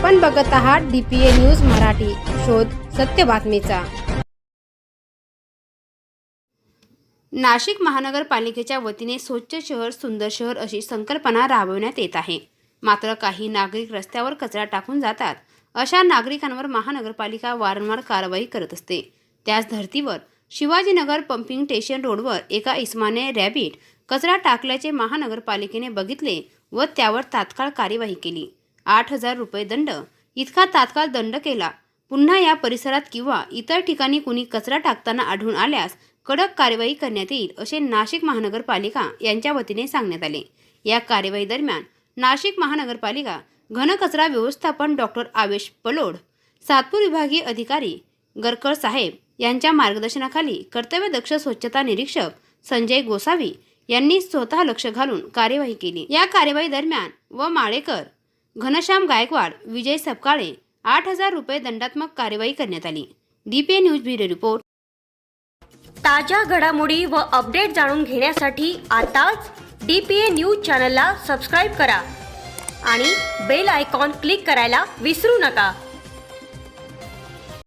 आपण बघत आहात डीपीए न्यूज मराठी. शोध सत्य बातमीचा. नाशिक महानगरपालिकेच्या वतीने स्वच्छ शहर सुंदर शहर अशी संकल्पना राबवण्यात येत आहे. मात्र काही नागरिक रस्त्यावर कचरा टाकून जातात. अशा नागरिकांवर महानगरपालिका वारंवार कारवाई करत असते. त्याच धर्तीवर शिवाजीनगर पंपिंग स्टेशन रोडवर एका इस्माने रॅबिट कचरा टाकल्याचे महानगरपालिकेने बघितले व त्यावर तात्काळ कार्यवाही केली. आठ हजार रुपये दंड. इतका तात्काळ दंड केला. पुन्हा या परिसरात किंवा इतर ठिकाणी कुणी कचरा टाकताना आढळून आल्यास कडक कारवाई करण्यात येईल असे नाशिक महानगरपालिका यांच्या वतीने सांगण्यात आले. या कारवाई दरम्यान नाशिक महानगरपालिका घनकचरा व्यवस्थापन डॉक्टर आवेश पलोड सातपूर विभागीय अधिकारी गरकर साहेब यांच्या मार्गदर्शनाखाली कर्तव्यदक्ष स्वच्छता निरीक्षक संजय गोसावी यांनी स्वतः लक्ष घालून कार्यवाही केली. या कार्यवाही दरम्यान व माळेकर घनश्याम गायकवाड विजय सपकाळे आठ हजार रुपये दंडात्मक कार्यवाही करण्यात आली. DPA news bureau report. ताज्या घडामोडी व अपडेट जाणून घेण्यासाठी आताच डी पी ए न्यूज चॅनलला सबस्क्राईब करा आणि बेल आयकॉन क्लिक करायला विसरू नका.